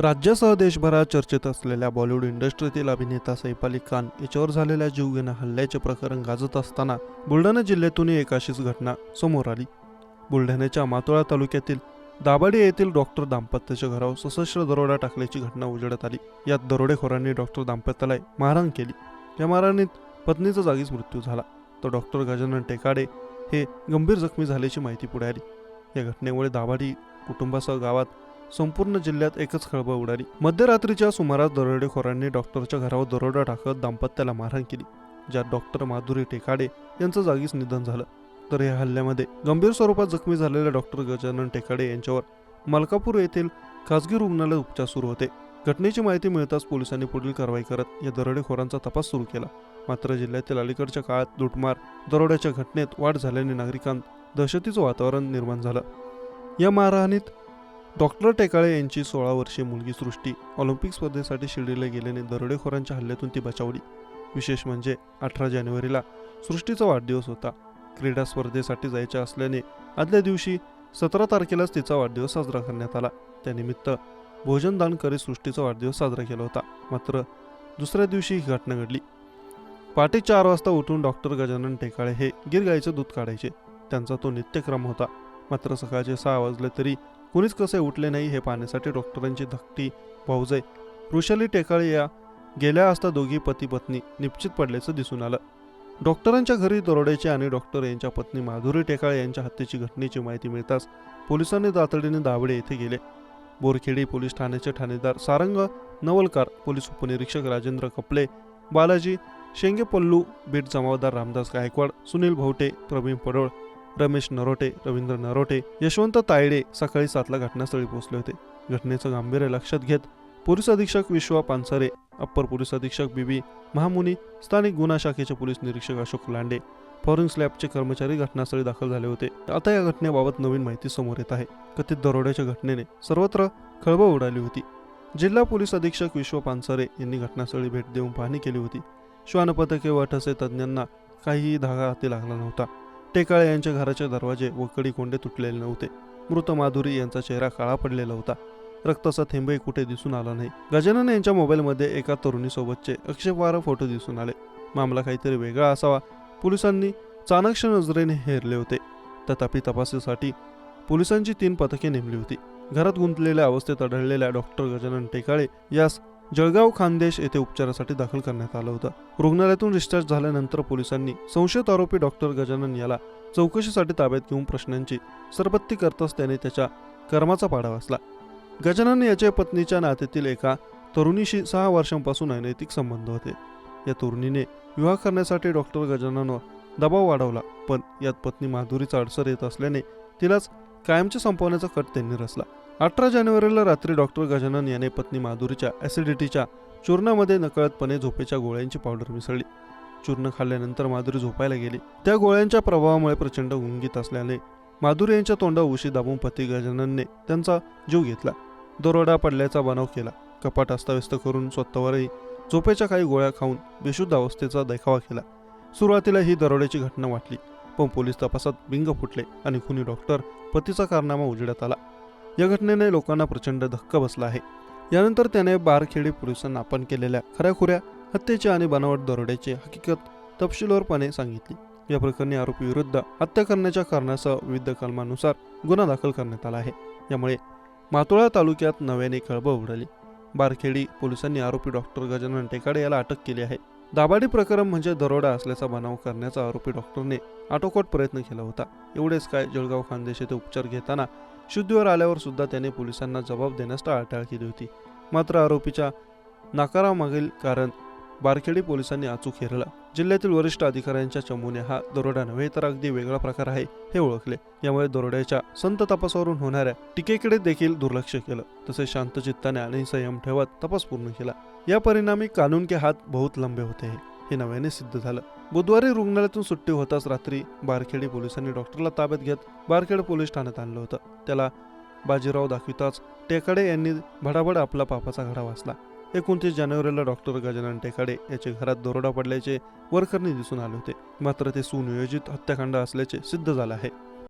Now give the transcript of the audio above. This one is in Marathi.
राज्यासह देशभरात चर्चेत असलेल्या बॉलिवूड इंडस्ट्रीतील अभिनेता सैफ अली खान याच्यावर झालेल्या जीवघेण्या हल्ल्याचे प्रकरण गाजत असताना बुलढाणा जिल्ह्यातूनही एक अशीच घटना समोर आली. बुलढाण्याच्या मातोळा तालुक्यातील दाभाडी येथील डॉक्टर दाम्पत्याच्या घरावर सशस्त्र दरोडा टाकल्याची घटना उजेडात आली. यात दरोडेखोरांनी डॉक्टर दाम्पत्याला मारहाण केली. या मारहाणीत पत्नीचा जागीच मृत्यू झाला. तर डॉक्टर गजानन टेकाडे हे गंभीर जखमी झाल्याची माहिती पुढे आली. या घटनेमुळे दाभाडी कुटुंबासह गावात संपूर्ण जिल्ह्यात एकच खळबळ उडाली. मध्यरात्रीच्या सुमारास दरोडेखोरांनी डॉक्टरच्या घरावर दरोडा टाकत दाम्पत्याला मारहाण केली ज्यात डॉक्टर माधुरी टेकाडे यांचं जागीच निधन झालं. तर या हल्ल्यामध्ये गंभीर स्वरूपात जखमी झालेल्या डॉक्टर गजानन टेकाडे यांच्यावर मलकापूर येथील खासगी रुग्णालयात उपचार सुरू होते. घटनेची माहिती मिळताच पोलिसांनी पुढील कारवाई करत या दरोडेखोरांचा तपास सुरू केला. मात्र जिल्ह्यातील अलीकडच्या काळात लुटमार दरोड्याच्या घटनेत वाढ झाल्याने नागरिकांत दहशतीचं वातावरण निर्माण झालं. या मारहाणीत डॉक्टर टेकाळे यांची सोळा वर्षीय मुलगी सृष्टी ऑलिम्पिक स्पर्धेसाठी शिर्डीला गेल्याने दरोडेखोरांच्या हल्ल्यातून ती बचावली. विशेष म्हणजे अठरा जानेवारीला सृष्टीचा वाढदिवस होता. क्रीडा स्पर्धेसाठी जायच्या असल्याने आदल्या दिवशी सतरा तारखेलाच तिचा वाढदिवस साजरा करण्यात आला. त्यानिमित्त भोजनदान करीत सृष्टीचा वाढदिवस साजरा केला होता. मात्र दुसऱ्या दिवशी ही घटना घडली. पहाटे चार वाजता उठून डॉक्टर गजानन टेकाळे हे गिरगाईचं दूध काढायचे. त्यांचा तो नित्यक्रम होता. मात्र सकाळचे सहा वाजले तरी कुणीच कसे उठले नाही हे पाहण्यासाठी डॉक्टरांची धकटी भाऊजाई वृषाली टेकाळे या गेल्या असता दोघी पती पत्नी निश्चित पडल्याचं दिसून आलं. डॉक्टरांच्या घरी दरोड्याची आणि डॉक्टर यांच्या पत्नी माधुरी टेकाळे यांच्या हत्येची घटनेची माहिती मिळताच पोलिसांनी तातडीने दावडे येथे गेले. बोरखेडी पोलीस ठाण्याचे ठाणेदार सारंग नवलकार पोलीस उपनिरीक्षक राजेंद्र कपले बालाजी शेंगे पल्लू बीट जमावदार रामदास गायकवाड सुनील भवटे प्रवीण पडोळ रमेश नरोटे रवींद्र नरोटे यशवंत तायडे सकाळी सातला घटनास्थळी पोहोचले होते. घटनेचं गांभीर्य लक्षात घेत पोलीस अधीक्षक विश्वा पानसरे अप्पर पोलीस अधीक्षक बीबी महामुनी स्थानिक गुन्हा शाखेचे पोलीस निरीक्षक अशोक लांडे फॉरेन्स स्लॅबचे कर्मचारी घटनास्थळी दाखल झाले होते. आता या घटनेबाबत नवीन माहिती समोर येत आहे. कथित दरोड्याच्या घटनेने सर्वत्र खळबळ उडाली होती. जिल्हा पोलीस अधीक्षक विश्व पानसरे यांनी घटनास्थळी भेट देऊन पाहणी केली होती. श्वानपथके व ठसे तज्ज्ञांना काहीही धागा हाती लागला नव्हता. टेकाळे यांच्या घराचे दरवाजे व कडीकोंडे तुटलेले नव्हते. मृत माधुरी यांचा चेहरा काळा पडलेला होता. रक्ताचा थेंबही कुठे दिसून आला नाही. गजानन यांच्या मोबाईलमध्ये एका तरुणीसोबतचे अक्षेपवार फोटो दिसून आले. मामला काहीतरी वेगळा असावा. पोलिसांनी चाणक्ष नजरेने हेरले होते. तथापि तपासासाठी पोलिसांची तीन पथके नेमली होती. घरात गुंतलेल्या अवस्थेत आढळलेल्या डॉक्टर गजानन टेकाळे यास जळगाव खानदेश येथे उपचारासाठी दाखल करण्यात आलं होतं. रुग्णालयातून डिस्चार्ज झाल्यानंतर पोलिसांनी संशयित आरोपी डॉक्टर गजानन याला चौकशीसाठी ताब्यात घेऊन प्रश्नांची सरबत्ती करताच त्याने त्याच्या कर्माचा पाडा वाचला. गजानन याच्या पत्नीच्या नात्यातील एका तरुणीशी सहा वर्षांपासून अनैतिक संबंध होते. या तरुणीने विवाह करण्यासाठी डॉक्टर गजाननवर दबाव वाढवला पण यात पत्नी माधुरीचा अडसर येत असल्याने तिलाच कायमचे संपवण्याचा कट त्यांनी रचला. अठरा जानेवारीला रात्री डॉक्टर गजानन याने पत्नी माधुरीच्या ॲसिडिटीच्या चूर्णामध्ये नकळतपणे झोपेच्या गोळ्यांची पावडर मिसळली. चूर्ण खाल्ल्यानंतर माधुरी झोपायला गेली. त्या गोळ्यांच्या प्रभावामुळे प्रचंड गुंगीत असल्याने माधुरी यांच्या तोंडा उशी दाबून पती गजाननने त्यांचा जीव घेतला. दरोडा पडल्याचा बनाव केला. कपाट अस्ताव्यस्त करून स्वतःवरही झोपेच्या काही गोळ्या खाऊन बेशुद्ध अवस्थेचा देखावा केला. सुरुवातीला ही दरोड्याची घटना वाटली. पण पोलीस तपासात बिंग फुटले आणि खुनी डॉक्टर पतीचा कारनामा उजेडात आला. या घटनेने लोकांना प्रचंड धक्का बसला आहे. यानंतर त्याने बारखेडी पोलिसांना आपण केलेल्या खऱ्याखुऱ्या हत्येच्या आणि बनावट दरोड्याची हकीकत तपशीलवारपणे सांगितली. या प्रकरणी आरोपी विरुद्ध हत्या करण्याच्या कारणासह विविध कलमानुसार गुन्हा दाखल करण्यात आला आहे. यामुळे मातोळा तालुक्यात नव्याने खळबळ उडाली. बारखेडी पोलिसांनी आरोपी डॉक्टर गजानन टेकाडे याला अटक केली आहे. दाबाडी प्रकरण म्हणजे दरोडा असल्याचा बनाव करण्याचा आरोपी डॉक्टरने आटोकोट प्रयत्न केला होता. एवढेच काय जळगाव खानदेश येथे उपचार घेताना शुद्धीवर आल्यावर सुद्धा त्याने पोलिसांना जबाब देण्यास टाळाटाळ केली होती. मात्र आरोपीच्या नाकारामागील कारण बारखेडी पोलिसांनी अचूक हेरला. जिल्ह्यातील वरिष्ठ अधिकाऱ्यांच्या चमूने हा दरोडा नव्हे तर अगदी वेगळा प्रकार आहे हे ओळखले. यामुळे दरोड्याच्या संत तपासावरून होणाऱ्या टीकेकडे देखील दुर्लक्ष केलं. तसेच शांतचित्ताने आणि संयम ठेवत तपास पूर्ण केला. या परिणामी कानून के हात बहुत लंबे होते हे नव्याने सिद्ध झालं. बुधवारी रुग्णालयातून सुट्टी होताच रात्री बारखेडी पोलिसांनी डॉक्टरला ताब्यात घेत बारखेड पोलीस ठाण्यात आणलं होतं. त्याला बाजीराव दाखविताच टेकाडे यांनी भडाभड आपला पापाचा घडा वाचला. एकोणतीस जानेवारीला डॉक्टर गजानन टेकाडे याचे घरात दरोडा पडल्याचे वरकरणी दिसून आले होते. मात्र ते सुनियोजित हत्याकांड असल्याचे सिद्ध झाले आहे.